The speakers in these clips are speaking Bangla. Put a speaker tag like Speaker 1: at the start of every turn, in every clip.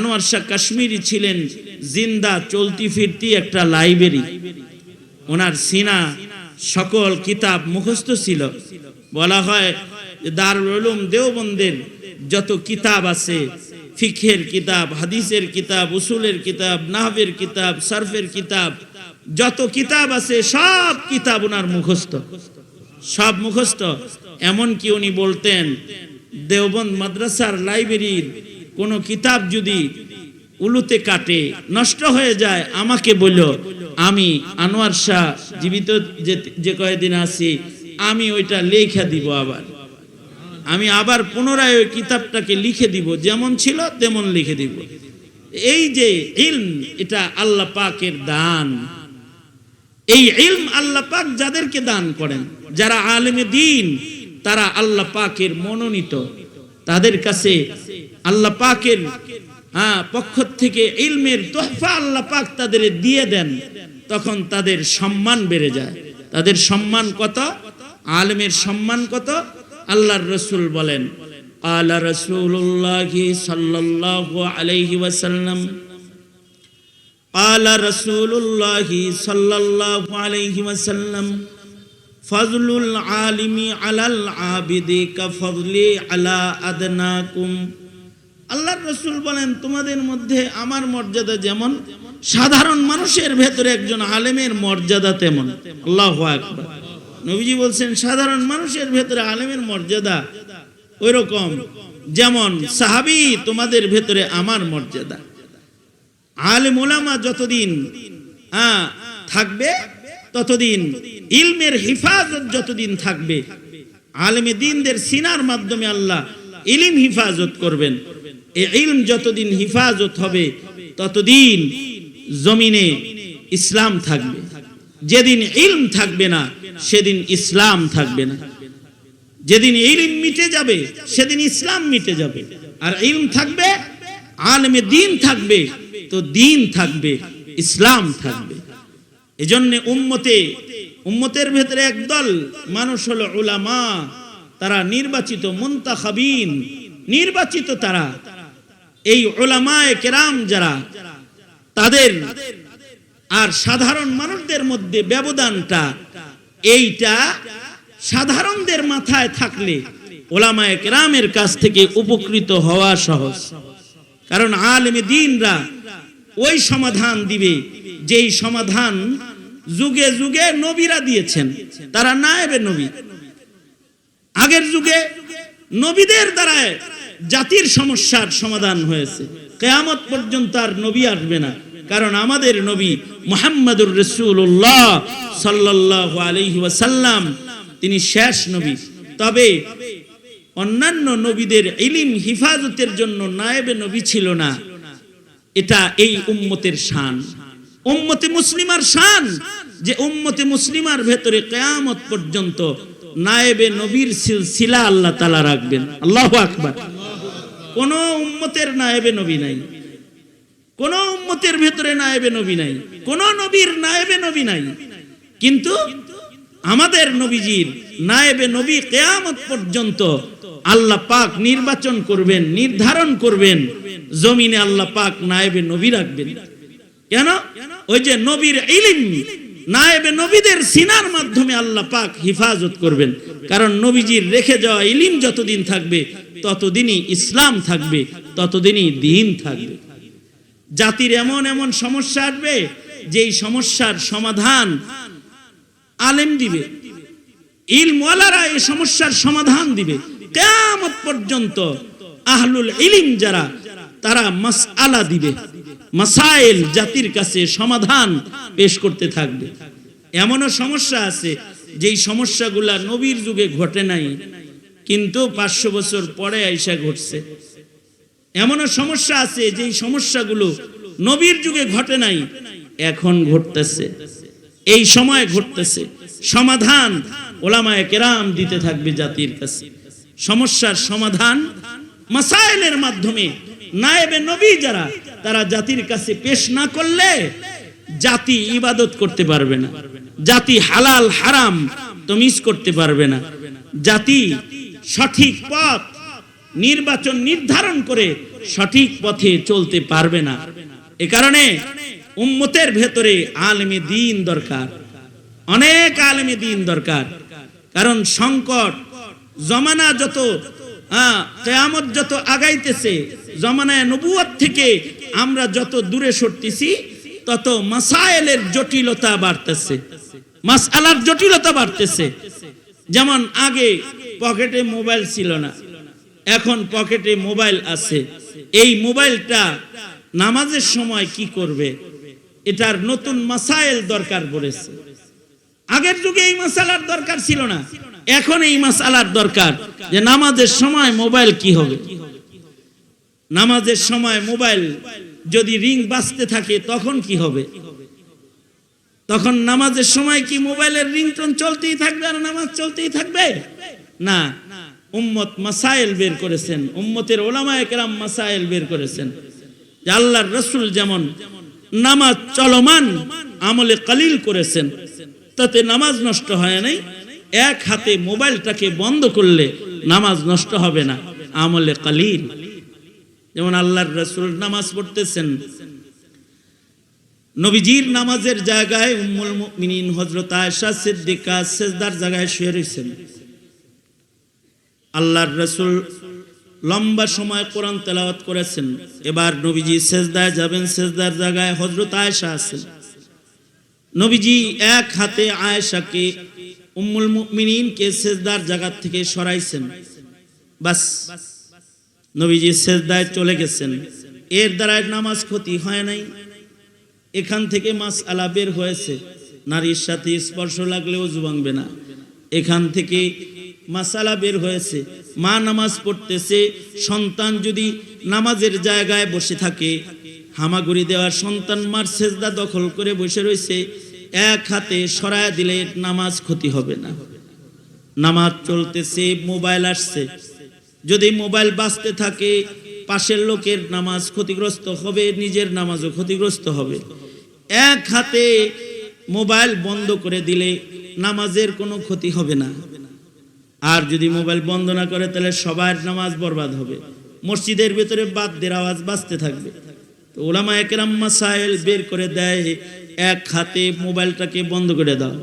Speaker 1: আনোয়ার শাহ কাশ্মীরি ছিলেন জিন্দা চলতি ফিরতি একটা লাইব্রেরি। ওনার সিনা সকল কিতাব মুখস্থ ছিল। বলা হয় দারুল উলুম দেওবন্দের যত কিতাব আছে ফিখের কিতাব, হাদিসের কিতাব, উসুলের কিতাব, নাহবের কিতাব, সার্ফের কিতাব, যত কিতাব আছে সব কিতাব ওনার মুখস্থ। সব মুখস্থ। এমনকি উনি বলতেন, দেওবন্দ মাদ্রাসার লাইব্রেরির কোনো কিতাব যদি উলুতে কাটে, নষ্ট হয়ে যায়, আমাকে বলল, আমি আনোয়ার শাহ, জীবিত যে কয়েকদিন আছি, আমি ওইটা লেখা দিব আবার। আমি আবার পুনরায় ওই কিতাবটাকে লিখে দিব, যেমন ছিল তেমন লিখে দিব। এই যে ইলম, এটা আল্লাহ পাকের দান। এই ইলম আল্লাহ পাক যাদেরকে দান করেন, যারা আলেমে দিন, তারা আল্লাহ পাকের মনোনীত। তাদের কাছে আল্লাহ পাকের হ্যাঁ পক্ষ থেকে ইলমের তোহফা আল্লাহ পাক তাদের দিয়ে দেন, তখন তাদের সম্মান বেড়ে যায়। তাদের সম্মান কত? আলমের সম্মান কত? আল্লাহর রসুল বলেন আল্লাহ রসুল্লাহ সাল্লাহ আলাইহি ওয়াসাল্লাম আলা রসুল্লাহ সাল্লাল্লাহু আলাইহি ওয়াসাল্লাম ফজলুল আলিমি আলাল আবিদি কাফজলি আলা আদনা কুম আল্লাহ রসুল বলেন, তোমাদের মধ্যে আমার মর্যাদা যেমন, সাধারণ মানুষের ভেতরে একজন আলেমের মর্যাদা তেমন। আল্লাহ নবীজি বলছেন, সাধারণ মানুষের ভেতরে আলেমের মর্যাদা ওই রকম যেমন সাহাবি তোমাদের ভেতরে আমার মর্যাদা। আলেম ওলামা যতদিন হ্যাঁ, থাকবে ততদিন ইলমের হিফাজত যতদিন থাকবে, আলেমে দিনদের সিনার মাধ্যমে আল্লাহ ইলিম হিফাজত করবেন। এই ইলম যতদিন হিফাজত হবে, ততদিন জমিনে ইসলাম থাকবে। যেদিন ইলম থাকবে না, সেদিন ইসলাম থাকবে না। যেদিন ইলম মিটে যাবে, সেদিন ইসলাম মিটে যাবে। আর ইলম থাকবে, আলেমে দিন থাকবে, তো দিন থাকবে, ইসলাম থাকবে। এজন্য উম্মতে উম্মতের ভেতরে একদল মানুষ হলো উলামা, তারা নির্বাচিত মুন্তাখাবিন, নির্বাচিত তারা। এই ওলামায়ে কেরাম যারা, তাদের আর সাধারণ মানুষদের মধ্যে ব্যবধানটা এইটা সাধারণদের মাথায় থাকলে ওলামায়ে কেরামের কাছ থেকে উপকৃত হওয়া সহজ। কারণ আলেমে দিনরা ওই সমাধান দিবে, যেই সমাধান যুগে যুগে নবীরা দিয়েছেন। তারা নায়েবে নবী। আগের যুগে নবীদের দ্বারা জাতির সমস্যার সমাধান হয়েছে। কেয়ামত পর্যন্ত আর নবী আসবে না। কারণ আমাদের নবী মোহাম্মদুর রসুল্লাহ সাল্লাহ আলহি ওয়াসাল্লাম, তিনি শেষ নবী। তবে অন্যান্য নবীদের ইলিম হিফাজতের জন্য নায়েবে নবী ছিল না। এটা এই উম্মতের শান। উম্মতে মুসলিমার শান। যে উম্মতে মুসলিমার ভেতরে কেয়ামত পর্যন্ত নায়েবে নবীর সিলসিলা আল্লাহ তালা রাখবেন। আল্লাহ আকবার। কোন উম্মতের নায়েবে নবী নাই। কোন উম্মতের ভেতরে নায়েবে নবী নাই। কোন নবীর নায়েবে নবী নাই। কিন্তু আমাদের নবীজির নায়েবে নবী কেয়ামত পর্যন্ত আল্লাহ পাক নির্বাচন করবেন, নির্ধারণ করবেন, জমিনে আল্লাহ পাক নায়েবে নবী রাখবেন। কেন? ওই যে নবীর ইলিম নায়েবে নবীদের সিনার মাধ্যমে আল্লাহ পাক হিফাজত করবেন। কারণ নবীজির রেখে যাওয়া ইলিম যতদিন থাকবে, ততদিনই ইসলাম থাকবে, ততদিনই দিন থাকবে। জাতির এমন এমন সমস্যা আসবে, যেই সমস্যার সমাধান আলেম দিবে। ইলমওয়ালারা এই সমস্যার সমাধান দিবে। কেয়ামত পর্যন্ত আহলুল ইলিম যারা, তারা মাসআলা দিবে। মাসাইল জাতির কাছে সমাধান পেশ করতে থাকবে। এমনও সমস্যা আছে যেই সমস্যাগুলা নবীর যুগে ঘটে নাই, কিন্তু পাঁচশো বছর পরে আইসা ঘটছে। এমনও সমস্যা আছে যেই সমস্যাগুলো নবীর যুগে ঘটে নাই, এখন ঘটতেছে। এই সময় ঘটতেছে। সমাধান ওলামায় কেরাম দিতে থাকবে জাতির কাছে। সমস্যার সমাধান মাসাইলের মাধ্যমে নায়েবে নবী যারা, তারা জাতির কাছে পেশ না করলে জাতি ইবাদত করতে পারবে না। জাতি হালাল, হারাম তমিজ করতে পারবে না। জাতি সঠিক পথ, নির্বাচন নির্ধারণ করে সঠিক পথে চলতে পারবে না। এ কারণে উম্মতের ভেতরে আলেমে দিন দরকার। অনেক আলেমে দিন দরকার। কারণ সংকট, জমানা যত কেয়ামত যত আগাইতেছে জমানায় নবুয়ত থেকে আমরা যত দূরে সরতেছি, তত মাসায়েলের জটিলতা বাড়তেছে। মাসআলার জটিলতা বাড়তেছে। যেমন আগে পকেটে মোবাইল ছিল না, এখন পকেটে মোবাইল আছে। এই মোবাইলটা নামাজের সময় কি করবে? এটার নতুন মাসাইল দরকার পড়েছে। আগের যুগে এই মাসালার দরকার ছিল না, এখন এই মাসালার দরকার যে নামাজের সময় মোবাইল কি হবে? নামাজের সময় মোবাইল যদি রিং বাজতে থাকে, তখন কি হবে? তখন নামাজের সময় কি মোবাইলের রিংটোন চলতেই থাকবে আর নামাজ চলতেই থাকবে? না। উম্মত মাসাইল বের করেছেন। উম্মতের ওলামায়ে কেরাম মাসাইল বের করেছেন। যে আল্লাহর রসুল যেমন নামাজ চলমান আমলে কালিল করেছেন, তাতে নামাজ নষ্ট হয় নাই। এক হাতে মোবাইলটাকে বন্ধ করলে নামাজ নষ্ট হবে না। আমলে কালিল। যেমন আল্লাহর রসুল নামাজ পড়তেছেন। নবীজির নামাজের জায়গায় উম্মুল মুমিনিন হযরত আয়েশা সিদ্দিকা সেজদার জায়গায় শুয়ে রয়েছেন আল্লাহর রসুল লম্বা সময় কোরআন তেলাওয়াত করেছেন। এবার নবীজি সেজদায় যাবেন, সেজদার জায়গায় হযরত আয়েশা আছেন। নবীজি এক হাতে আয়েশাকে উম্মুল মুমিনিনকে সেজদার জায়গা থেকে সরাইছেন। বাস। নবীজি সেজদায় চলে গেছেন। এর দ্বারা নামাজ ক্ষতি হয় নাই। এখান থেকে মাস আলা বের হয়েছে। নারীর সাথে স্পর্শ লাগলেও জুবাংবে না। এখান থেকে মাসালা বের হয়েছে। মা নামাজ পড়তেছে। সন্তান যদি নামাজের জায়গায় বসে থাকে, হামাগুড়ি দেওয়ার সন্তান মার সেজদা দখল করে বসে রয়েছে। এক হাতে সরায় দিলে নামাজ ক্ষতি হবে না। নামাজ চলতেছে, মোবাইল আসছে। যদি মোবাইল বাঁচতে থাকে, পাশের লোকের নামাজ ক্ষতিগ্রস্ত হবে, নিজের নামাজও ক্ষতিগ্রস্ত হবে। এক হাতে মোবাইল বন্ধ করে দিলে নামাজের কোনো ক্ষতি হবে না। আর যদি মোবাইল বন্ধ না করে, তাহলে সবার নামাজ বরবাদ হবে। মসজিদের ভেতরে বাদদের আওয়াজ বাজতে থাকবে। তো ওলামা একরাম মাসাইল বের করে দেয়, এক হাতে মোবাইলটাকে বন্ধ করে দাও।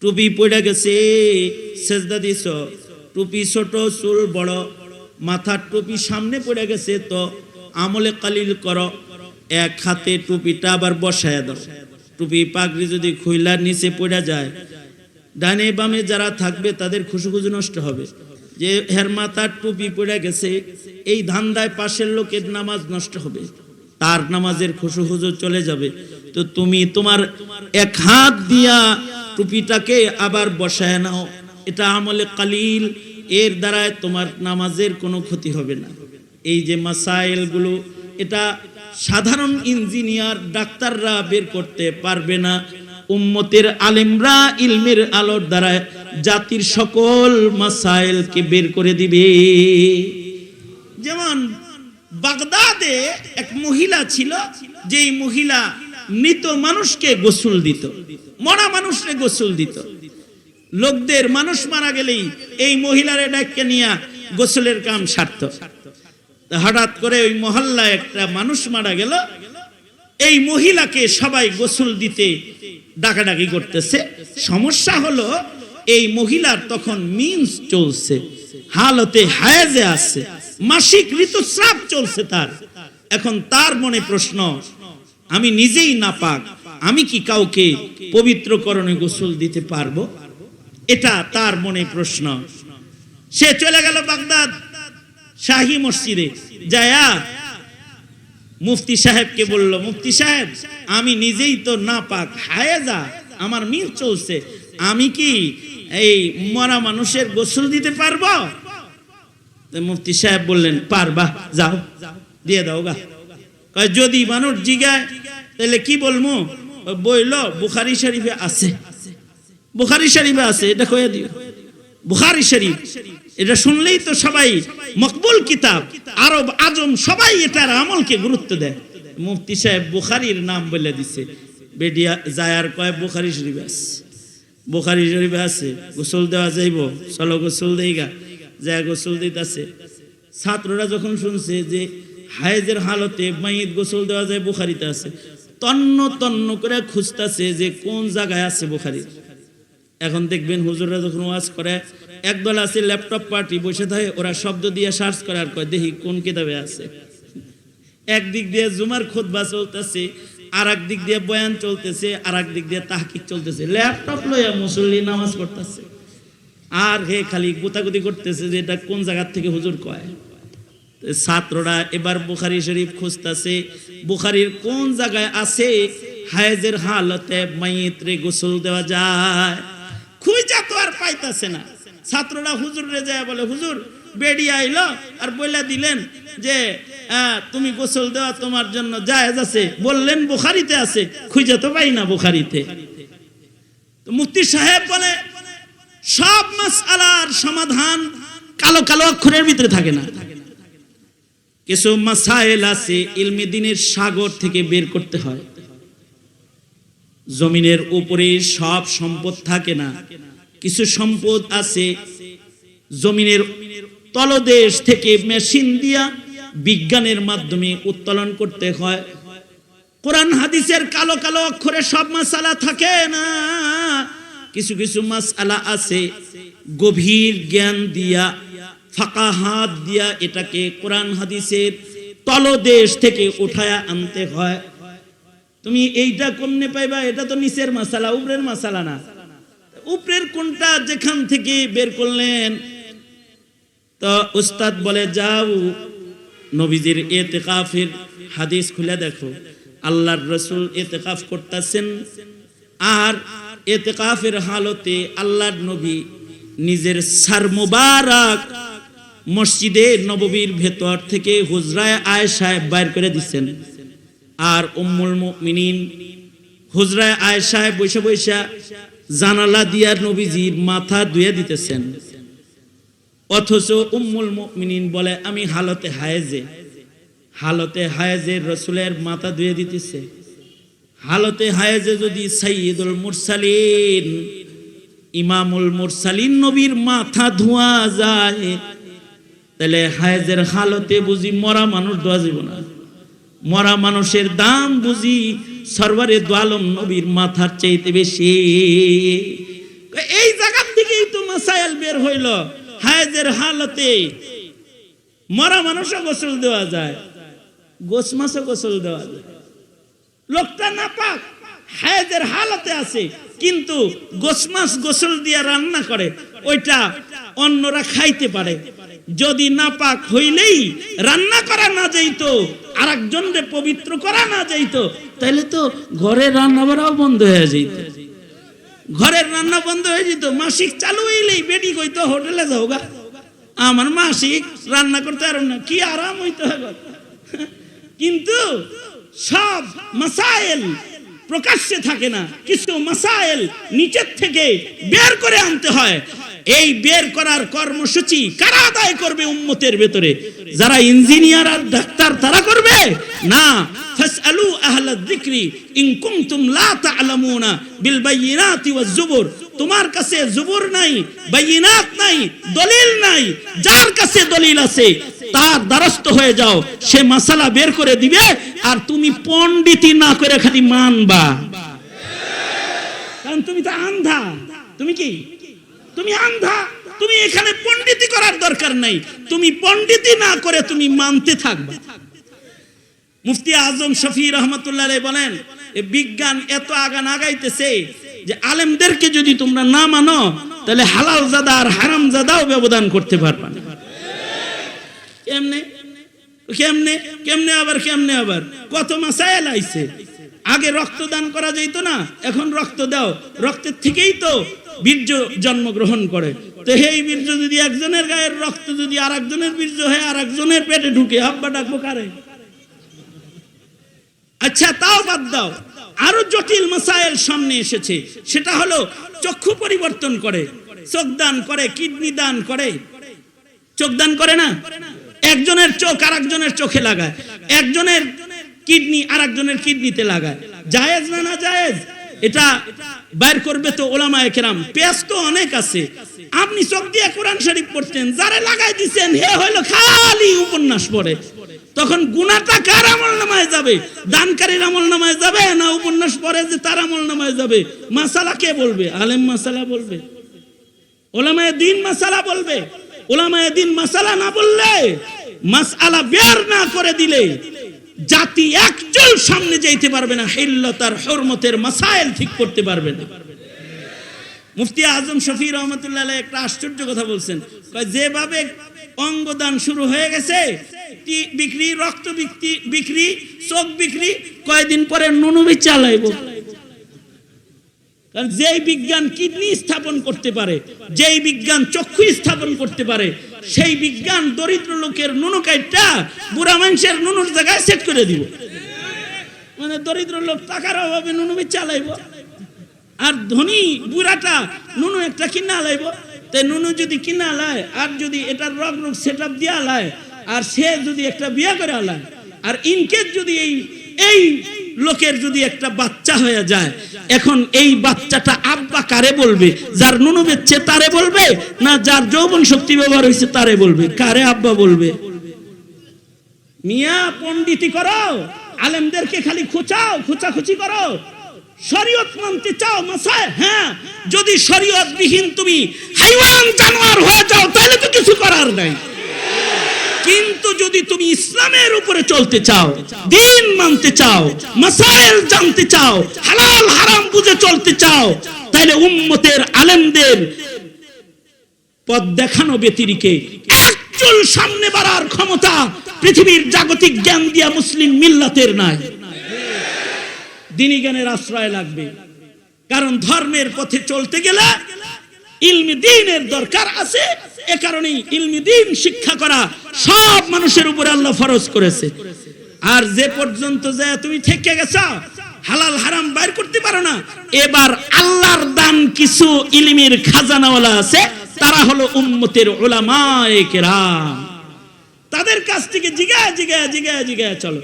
Speaker 1: টুপি পড়ে গেছে, সেজদা দিছ টুপি ছোট, চুল বড়, মাথার টুপি সামনে পড়ে গেছে, তো আমলে কালিল করো, এক হাতে টুপিটা আবার বসায় দাও। টুপি পাগড়ি যদি খুইলার নিচে পড়ে যায়, ডানে বামে যারা থাকবে তাদের খুশুখুজু নষ্ট হবে। যে হের মাথার টুপি পড়ে গেছে, এই ধান্দায় পাশের লোকের নামাজ নষ্ট হবে। তার নামাজের খুশুখুজু চলে যাবে। তো তুমি তোমার এক হাত দিয়া টুপিটাকে আবার বসায় নাও। এটা আমলে কালিল, এর দ্বারায় তোমার নামাজের কোনো ক্ষতি হবে না। এই যে মাসাইলগুলো, এটা সাধারণ ইঞ্জিনিয়ার ডাক্তাররা বের করতে পারবে না। উম্মতের আলেমরা ইলমের আলোর দ্বারা জাতির সকল মাসাইলকে বের করে দিবে। যেমন বাগদাদে এক মহিলা ছিল, যেই মহিলা মৃত মানুষকে গোসল দিত, মরা মানুষকে গোসল দিত। লোকদের মানুষ মারা গেলেই এই মহিলারে ডাককে নিয়ে গোসলের কাম সারত। তা হঠাৎ করে ওই মহল্লায় একটা মানুষ মারা গেল। এই মহিলাকে সবাই গোসল দিতে ডাকাডাকি করতেছে। সমস্যা হলো, এই মহিলার তখন মিন্স চলছে। হালতে হায়াজে আছে। মাসিক ঋতুস্রাব চলছে তার। এখন তার মনে প্রশ্ন, আমি নিজেই না পাক আমি কি কাউকে পবিত্রকরণে গোসল দিতে পারব? এটা তার মনে প্রশ্ন। সে চলে গেল বাগদাদ, শাহী মসজিদে। যায়া মুফতি সাহেবকে বলল, মুফতি সাহেব, আমি নিজেই তো না পাক হায়েজা, আমার মিল চলছে। আমি কি এই মরা মানুষের গোসল দিতে পারব? মুফতি সাহেব বললেন, পারবা, যাও, দিয়ে দাও গা। যদি মানুষ জিগায়, তাহলে কি বলব বইল, বুখারি শরীফে আছে। বুখারি শরীফে আছে, এটা কয়ে দিও। বুখারি শরীফ, এটা শুনলেই তো সবাই মকবুল কিতাব, আরব, আজম সবাই এটার আমলকে গুরুত্ব দেয়। মুফতি সাহেব বুখারির নাম বলে দিছে। বেডিয়া জায়ার কয় বুখারি শরীফ আছে। বুখারি শরীফে আছে, গোসল দেওয়া যাইব, চলো গোসল দেই গা। যায় গোসল দিতেছে। ছাত্ররা যখন শুনছে যে হায়েজের হালতে মাইত গোসল দেওয়া যায়, বুখারিতে আছে, তন্ন তন্ন করে খুঁজতেছে যে কোন জায়গায় আছে বুখারি। এখন দেখবেন হুজুররা যখন ওয়াজ করে, একদল আছে ল্যাপটপ পার্টি বসে থাকে, ওরা শব্দ দিয়ে সার্চ করে আর কয়, দেখি কোন কিতাবে আছে? একদিক দিয়ে জুমার খোদবা চলতেছে আর দিক দিয়ে বয়ান চলতেছে আর দিক দিয়ে তাহকিক চলতেছে। ল্যাপটপ লইয়া মুসল্লি নামাজ পড়তেছে। আর হে খালি গুতাগুতি করতেছে যে এটা কোন জায়গার থেকে হুজুর কয়? ছাত্ররা এবার বুখারি শরীফ খুঁজতেছে, বুখারির কোন জায়গায় আছে হায়েজের হালতে মাইত্রে গোসল দেওয়া যায়? পাইতাছে না। ছাত্ররা হুজুর যায় বলে, হুজুর, বেড়ি আইলো আর বইলা দিলেন যে তুমি গোসল দেওয়া তোমার জন্য জায়েজ আছে। বললেন, বুখারিতে আছে, খুঁজে তো পাই না বুখারিতে। তো মুফতি সাহেব বলে, সব মাসআলার সমাধান কালো কালো অক্ষরের ভিতরে থাকে না। কিছু মাসাইল আছে ইলমি দিনের সাগর থেকে বের করতে হয়। জমিনের উপরে সব সম্পদ থাকে না। কিছু সম্পদ আছে জমিনের তলদেশ থেকে মেশিন দিয়া বিজ্ঞানের মাধ্যমে উত্তোলন করতে হয়। কোরআন হাদিসের কালো কালো অক্ষরে সব মাসালা থাকে না। কিছু কিছু মাসালা আছে গভীর জ্ঞান দিয়া, ফাঁকা হাত দিয়া এটাকে কোরআন হাদিসের তলদেশ থেকে উঠায়া আনতে হয়। তুমি এইটা কোননে পাইবা? এটা তো নিচের মাসালা, উপরের মাসালা না। উপরের কোনটা যেখান থেকে বের করলেন। তো উস্তাদ বলে, যাও, নবীজির এতেকাফের হাদিস খুলে দেখো। আল্লাহর রসুল এতেকাফ করতেছেন। আর এতেকাফের হালতে আল্লাহর নবী নিজের সার মুবারক মসজিদে নববীর ভেতর থেকে হুজরায় আয়েশায় বাইর করে দিচ্ছেন আর উম্মুল মুমিনিন হুজরায় আয়েশায় বৈশা বৈশা জানালা দিয়া নবীজির মাথা ধুয়ে দিতেছেন। অথচ উম্মুল মুমিনিন বলে, আমি হালতে হায়েজে। হালতে হায়েজে রসুলের মাথা ধুয়ে দিতেছে। হালতে হায়েজে যদি সাইয়দুল মুরসালিন, ইমামুল মুরসালিন নবীর মাথা ধোয়া যায়, তাহলে হায়েজের হালতে বুঝি মরা মানুষ ধোয়া যাব না। মরা মানুষের দাম বুঝি সরবারে দোয়ালম নবীর মাথার চাইতে বেশি। এই জায়গার থেকেই তো মাসাইল বের হইল। হায়েজের হালতে মরা মানুষও গোসল দেওয়া যায় গোস মাছও গোসল দেওয়া যায়। লোকটা না পাক হায়েজের হালতে আছে, কিন্তু গোস মাছ গোসল দিয়ে রান্না করে, ওইটা অন্যরা খাইতে পারে। যদি না পাক হইলেই রান্না করা না যাইতো আর একজনকে পবিত্র করা না যাইতো তাহলে তো ঘরে রান্না বাড়াও বন্ধ হয়ে যাইত। ঘরের রান্না বন্ধ হয়ে যেত, মাসিক চালু হইলেই বেডি কইতো, হোটেলে যাও গা। আমার মাসিক রান্না করতে পারব না, কি আরাম হইতে হবে কিন্তু সব মাসাইল প্রকাশ্যে থাকে না। কিছু মাসাইল নিচের থেকে বের করে আনতে হয়। এই বের করার কর্মসূচি কারা আদায় করবে উম্মতের ভেতরে? যারা ইঞ্জিনিয়ার আর ডাক্তার তারা করবে? না। ফাসআলু আহলাল যিকরি ইন কুনতুম লা তা'লামুনা বিল বাইয়িনাতি ওয়াজ জুবুর। তোমার কাছে জুবুর নাই বাইয়িনাত নাই, দলিল নাই, যার কাছে দলিল আছে, তার দ্বারস্থ হয়ে যাও, সে মাসালা বের করে দিবে, আর তুমি পণ্ডিতি না করে খালি মানবা। কারণ তুমি তো আন্ধা। তুমি কি? তুমি আন্ধা। তুমি এখানে পণ্ডিতি করার দরকার নাই। তুমি পণ্ডিতি না করে তুমি মানতে থাকবা। মুফতি আজম শফি রহমতুল্লাহ বলেন বিজ্ঞান এত আগান আগাইতেছে যে আলেমদেরকে যদি তোমরা না মানো, তাহলে হালাল জাদা আর হারাম জাদাও ব্যবধান করতে পারবা না। কেমনে? কেমনে? কেমনে আবার কেমনে আবার? কত মাসাইল আইছে। আগে রক্তদান করা যাইতো না, এখন রক্ত দাও। রক্তের থেকেই তো বীর্য জন্মগ্রহণ করে। তো এই বীর্য যদি একজনের গায়ের রক্ত যদি আর একজনের বীর্য হয়ে আর একজনের পেটে ঢুকে আব্বা ডাকবো কারে? আচ্ছা তাও বাদ দাও। আরও জটিল মাসাইল সামনে এসেছে। সেটা হলো চক্ষু পরিবর্তন করে, চোখ দান করে, কিডনি দান করে। চোখ দান করে না? একজনের চোখ আর একজনের চোখে লাগায়। একজনের কিডনি আর একজনের কিডনিতে লাগায়। জায়েজ না না জায়েজ? এটা বাইর করবে তো ওলামা একরাম পেঁয়াজ তো অনেক আছে। আপনি চোখ দিয়ে কোরআন শরীফ পড়তেন, যারা লাগাই দিচ্ছেন হে হইল খালি উপন্যাস পড়ে। তখন গুণাটা কার আমল নামায় যাবে? দানকারীর আমল নামায় যাবে না উপন্যাস পড়ে যে তার আমল নামায় যাবে? মাসালা কে বলবে? আলেম মাসালা বলবে। ওলামায়ে দিন মাসালা বলবে। ওলামায়ে দিন মাসালা না বললে মাসআলা বের না করে দিলে জাতি একচল সামনে যাইতে পারবে না, হিল্লতার হরমতের মাসাইল ঠিক করতে পারবে না। মুফতি আজম শফি রহমতুল্লাহ একটা আশ্চর্য কথা বলছেন। যেভাবে অঙ্গদান শুরু হয়ে গেছে বিক্রি রক্ত বিক্রি বিক্রি, চোখ বিক্রি, কয়দিন পরে নুনুবি চালাইব। কারণ যেই বিজ্ঞান কিডনি স্থাপন করতে পারে, যেই বিজ্ঞান চক্ষু স্থাপন করতে পারে, সেই বিজ্ঞান দরিদ্র লোকের নুনু কাইটটা বুড়া মানুষের নুনুর জায়গায় সেট করে দিব। মানে দরিদ্র লোক টাকার অভাবে নুনু চালাইব। আর ধনী বুড়াটা নুনু একটা কিনা লাইব। তাই নুনু যদি কিনা লায়, আর যদি এটার রগ রোগ সেট আপ দিয়া লায় আর সে যদি একটা বিয়ে করে আলায় আর ইনকেস যদি এই এই লোকের যদি একটা বাচ্চা হয়ে যায়, এখন এই বাচ্চাটা আব্বা কারে বলবে? যার নুনু বেচছে তারে বলবে? না যার যৌবন শক্তি ব্যবহার হয়েছে তারে বলবে? কারে আব্বা বলবে? মিয়া পণ্ডিতি করো, আলেমদেরকে খালি খুচাও, খুচাখুচি করো। শরীয়ত মানতে চাও, মাসায়? হ্যাঁ। যদি শরীয়ত বিহীন তুমি হাইওয়ান জানোয়ার হয়ে যাও, তাহলে তো কিছু করার নাই। কিন্তু যদি তুমি ইসলামের উপরে চলতে চাও, দিন মানতে চাও মাসাইল জানতে চাও, হালাল, হারাম বুঝে চলতে চাও তাহলে উম্মতের আলেমদের পথ দেখানো ব্যতিরিকে একচুল সামনে বাড়ার ক্ষমতা পৃথিবীর জাগতিক জ্ঞান দিয়া মুসলিম মিল্লাতের নাই। দিনী জ্ঞানের আশ্রয় লাগবে। কারণ ধর্মের পথে চলতে গেলে ইলমি দিনের দরকার আছে, এ কারণেই ইলমি দিন শিক্ষা করা সব মানুষের উপরে আল্লাহ ফরজ করেছে। আর যে পর্যন্ত যে তুমি থেকে গেছ, হালাল হারাম বাইর করতে পারো না, এবার আল্লাহর দান কিছু ইলমির খাজানাওয়ালা আছে, তারা হলো উম্মতের ওলামায়ে কেরাম। তাদের কাছ থেকে জিগায় জিগায় জিগায় জিগায় চলো।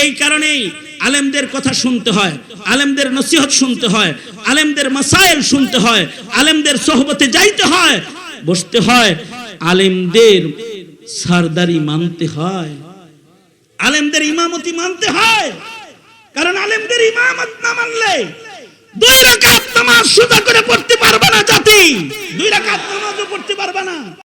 Speaker 1: এই কারণেই আলেমদের কথা শুনতে হয়, আলেমদের নসিহত শুনতে হয়, আলেমদের মাসাইল শুনতে হয়, আলেমদের সোহবতে যাইতে হয়, বসতে হয়, আলেমদের সারদারি মানতে হয়, আলেমদের ইমামতি মানতে হয়, কারণ আলেমদের ইমামত না মানলে দুই রাকাত নামাজ সুদা করে পড়তে পারবে না জাতি, দুই রাকাত নামাজও পড়তে পারবে না।